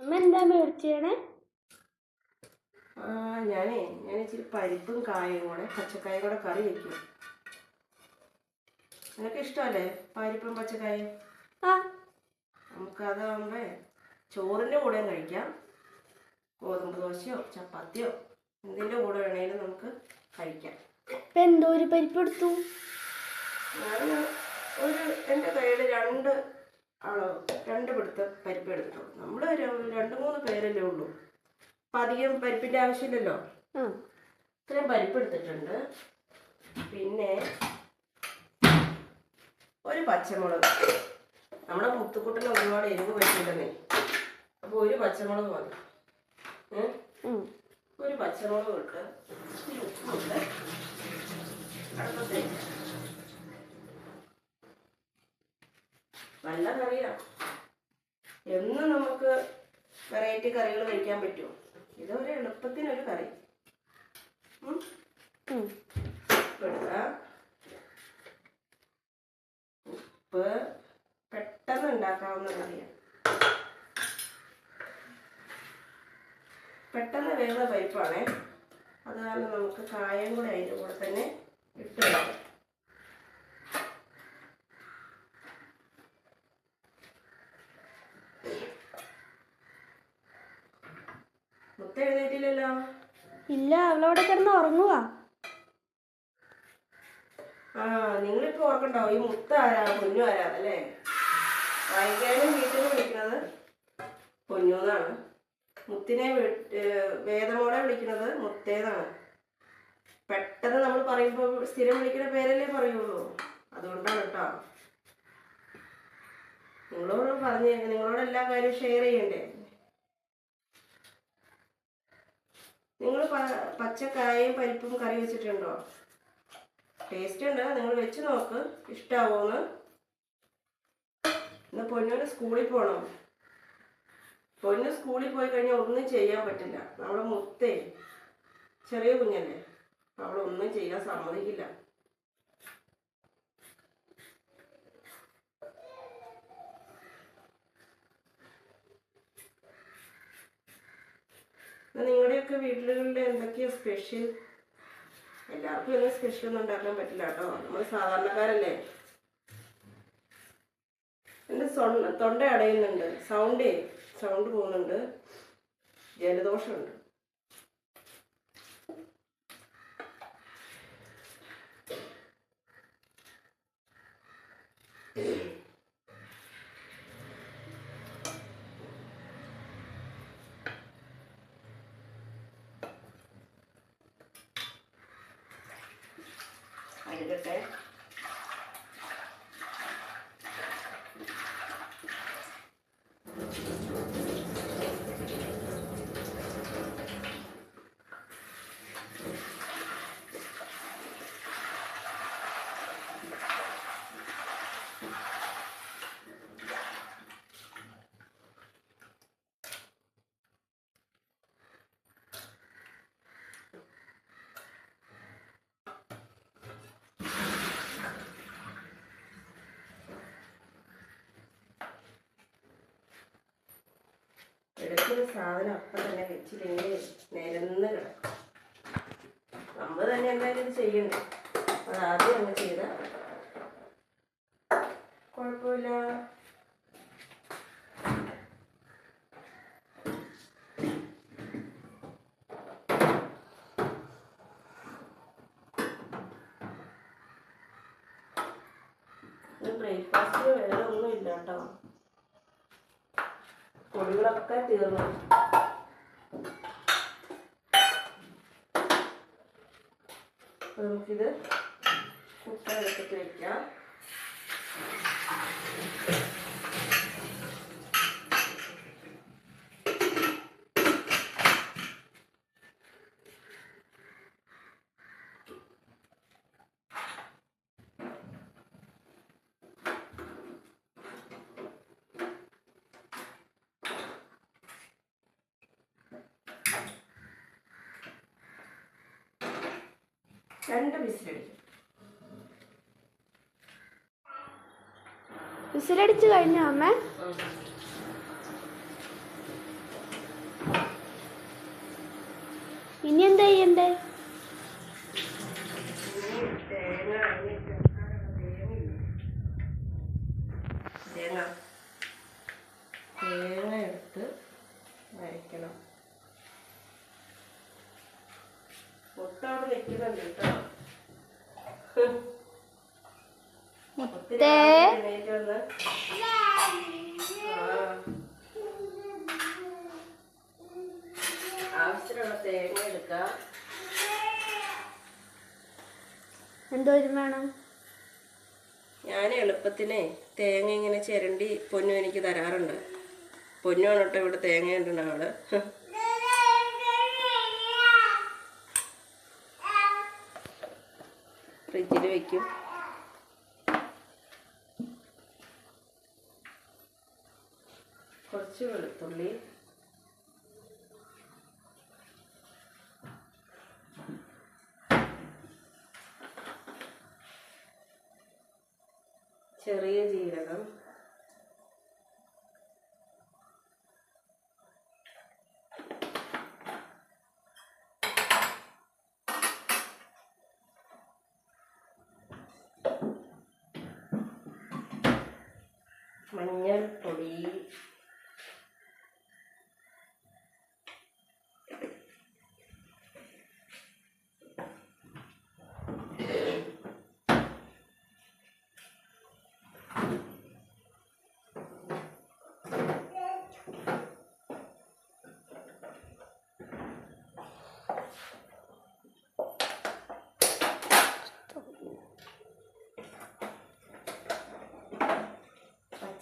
അമ്മ എന്താ മേടിച്ചേണേ ആ ഞാനേ ഞാൻ ഇച്ചിരി പരിപ്പും കായും കൂടെ പച്ചക്കായും കൂടെ കറി വെക്കും. നിനക്ക് ഇഷ്ടമല്ലേ പരിപ്പും പച്ചക്കായും? ആ. നമുക്കതാകുമ്പോ ചോറിന്റെ കൂടെയും കഴിക്കാം. ഗോതമ്പ് ദോശയോ ചപ്പാത്തിയോ എന്തിന്റെ കൂടെ വേണേലും നമുക്ക് കഴിക്കാം. ഇപ്പൊ എന്തോ ഒരു പരിപ്പ് എടുത്തു? ഞാൻ ഒരു എന്റെ കയ്യിൽ രണ്ട് അളവ് രണ്ട് പിടുത്ത പരിപ്പ് എടുത്തിട്ടുള്ളൂ. നമ്മൾ രണ്ട് മൂന്ന് പേരല്ലേ ഉള്ളൂ. അപ്പം അധികം പരിപ്പിന്റെ ആവശ്യമില്ലല്ലോ. ഇത്രയും പരിപ്പ് എടുത്തിട്ടുണ്ട്. പിന്നെ ഒരു പച്ചമുളക്. നമ്മുടെ മുത്തുക്കുട്ടിന് ഒരുപാട് എരിവ് പറ്റില്ലെന്നേ അപ്പോൾ ഒരു പച്ചമുളക് മതി. ഒരു പച്ചമുളക് ഇട്ട് ഉപ്പ് അടുപ്പത്ത് നല്ല കറിയാ. എന്നും നമുക്ക് വെറൈറ്റി കറികൾ കഴിക്കാൻ പറ്റുമോ ഇതൊരു എളുപ്പത്തിനൊരു കറി. ഉപ്പ് പെട്ടെന്ന് ഉണ്ടാക്കാവുന്ന കറിയാണ് പെട്ടെന്ന് വേറെ പരിപ്പാണേ. അത് കാരണം നമുക്ക് കായം കൂടെ അതിന്റെ കൂടെ തന്നെ ഇട്ട് വെക്കാം മുത്ത എഴുന്നേറ്റില്ലല്ലോ? ഇല്ല അവളവിടെ കിടന്ന് ഉറങ്ങുക ആ നിങ്ങളിപ്പോ ഓർക്കണ്ടോ ഈ മുത്ത ആരാ? കുഞ്ഞു ആരാ? അല്ലേ? വൈകാനും വീട്ടിൽ വിളിക്കുന്നത് കുഞ്ഞുന്നാണ് മുത്തിനെ വേദമോടെ വിളിക്കുന്നത് മുത്തേന്നാണ്. പെട്ടെന്ന് നമ്മൾ പറയുമ്പോൾ സ്ഥിരം വിളിക്കുന്ന പേരല്ലേ പറയുള്ളൂ. അതുകൊണ്ടാണ് കേട്ടോ. നിങ്ങളോട് പറഞ്ഞ് നിങ്ങളോട് എല്ലാ കാര്യവും ഷെയർ ചെയ്യണ്ടേ? നിങ്ങൾ പച്ചക്കായയും പരിപ്പും കറി വെച്ചിട്ടുണ്ടോ? ടേസ്റ്റ് ഉണ്ട്. നിങ്ങൾ വെച്ച് നോക്ക്. ഇഷ്ടാവോന്ന്. ഇന്ന് പൊന്നൂര് സ്കൂളിൽ പോകണം പൊന്നു സ്കൂളിൽ പോയി കഴിഞ്ഞാൽ ഒന്നും ചെയ്യാൻ പറ്റില്ല. നമ്മളെ മുത്തേ ചെറിയ കുഞ്ഞല്ലേ. അവളൊന്നും ചെയ്യാൻ സമ്മതിക്കില്ല. നിങ്ങളുടെയൊക്കെ വീടുകളിൽ എന്തൊക്കെയാ സ്പെഷ്യൽ എല്ലാവർക്കും ഒന്നും സ്പെഷ്യൽ ഒന്നും ഉണ്ടാക്കാൻ പറ്റില്ല കേട്ടോ. നമ്മൾ സാധാരണക്കാരല്ലേ? സൊണ്ണ തൊണ്ട അടയുന്നുണ്ട്. സൗണ്ടേ സൗണ്ട് പോകുന്നുണ്ട്. ജലദോഷമുണ്ട്. a little എടുക്കുന്ന സാധനം അപ്പം തന്നെ വെച്ചില്ലെങ്കിൽ നിരന്ന് കിടക്കും. നമ്മൾ തന്നെ എന്തായാലും ഇത് ചെയ്യണ്ടേ? അത് ആദ്യം അങ്ങ് ചെയ്ത കുഴപ്പമില്ല. ബ്രേക്ക്ഫാസ്റ്റിന് വേറെ ഒന്നും ഇല്ല കേട്ടോ പൊടികളൊക്കെ തീർന്നു. നമുക്കിത് കുക്കർ എടുത്തിട്ട് രണ്ട് വിസിലടിക്കും. വിസിലടിച്ചു കഴിഞ്ഞോ അമ്മ. ഇനി എന്താ ചെയ്യണ്ടേ? തേങ്ങ. എടുത്ത് വരയ്ക്കണം. ഒട്ടവിടെ നിൽക്കുന്നുണ്ട് കേട്ടോ. ആവശ്യത്തിനുള്ള തേങ്ങ എടുക്കാം. എന്തോരും വേണം? ഞാൻ എളുപ്പത്തിനെ തേങ്ങ ഇങ്ങനെ ചിരണ്ടി പൊന്നു എനിക്ക് തരാറുണ്ട്. പൊന്നുമാണ് കേട്ടോ ഇവിടെ തേങ്ങ ഉണ്ടെന്ന ആൾ. ഫ്രിഡ്ജിൽ വെക്കും. കുറച്ച് വെളുത്തുള്ളി ചെറിയ ജീരകം.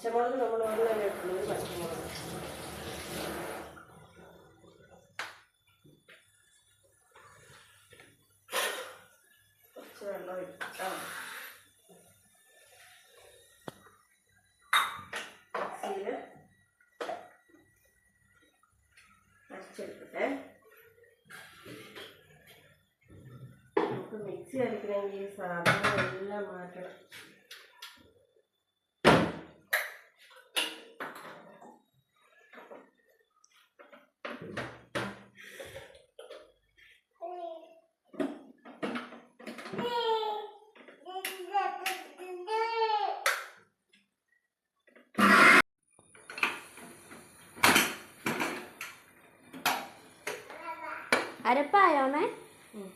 പച്ചമുളക് നമ്മൾ ഒരെണ്ണം ഇട്ടുള്ളൂ പച്ചമുളക് കുറച്ച് വെള്ളം ഇട്ടാൽ മിക്സിയിൽ അരച്ചെടുക്കട്ടെ. നമുക്ക് മിക്സി അരക്കണമെങ്കിൽ സാധനങ്ങളെല്ലാം മാറ്റണം. അരപ്പായോണേ ഉം.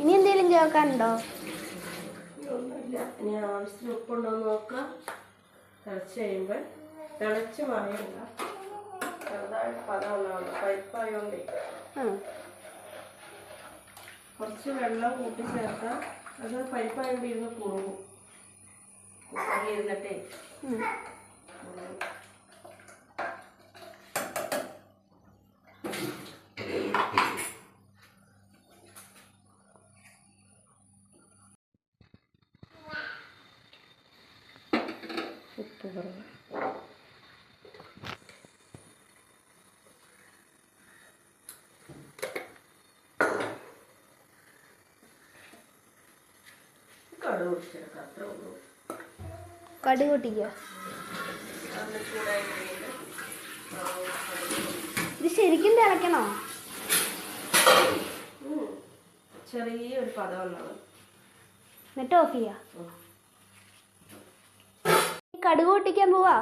ഇനി എന്തെങ്കിലും ഒക്കെ ഉണ്ടോ ഇനി ആവശ്യത്തിന് ഉപ്പുണ്ടോ എന്ന് നോക്കാം. തിളച്ച് കഴിയുമ്പോൾ തിളച്ച് മറിയണ്ട ചെറുതായിട്ട് കുറച്ച് വെള്ളം കൂട്ടി ചേർത്താൽ അത് പരിപ്പായോണ്ട് ഇരുന്ന് കുറുകും കുറുകി ഇരുന്നിട്ടേ. ഉപ്പ് കുറവ്. കടുക് പൊട്ടിക്കുക ഇത് ശരിക്കും തിളക്കണോ? ചെറിയൊരു പദം എന്നിട്ട് ഓഫ് ചെയ്യാ. കടുക് പൊട്ടിക്കാൻ പോവാ.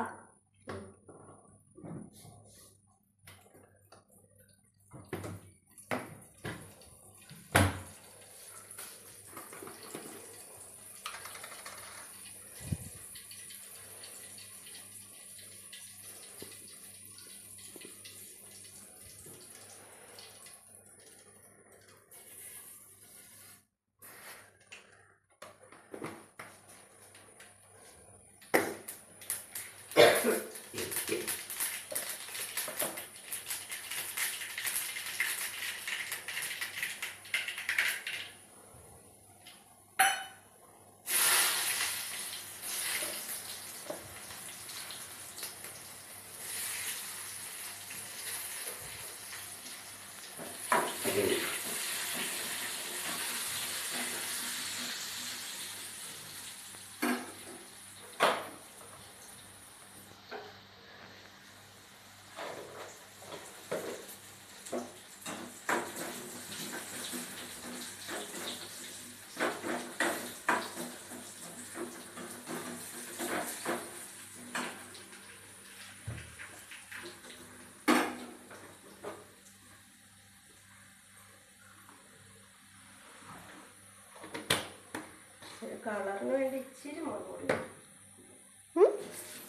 കളറിന് വേണ്ടി ഇച്ചിരി മുളക് പൊടി?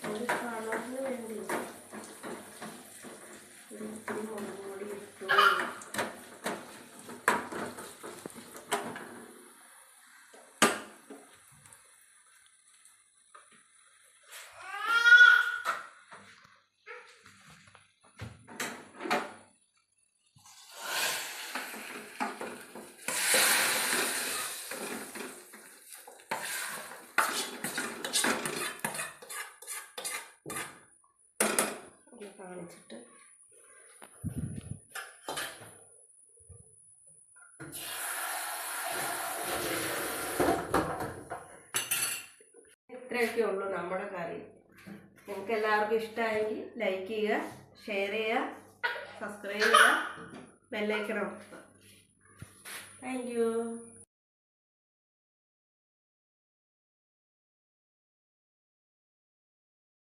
ഒരു കളറിന് വേണ്ടി ഇച്ചിരി ഇത്തിരി മുളക് പൊടി ഇട്ടു ഒന്ന് കാണിച്ചിട്ട് ഇത്രയൊക്കെ ഉള്ളൂ നമ്മുടെ കറി നിങ്ങൾക്ക് എല്ലാവർക്കും ഇഷ്ടമായെങ്കിൽ ലൈക്ക് ചെയ്യുക ഷെയർ ചെയ്യുക സബ്സ്ക്രൈബ് ചെയ്യുക ബെല്ലൈക്കണം താങ്ക് യു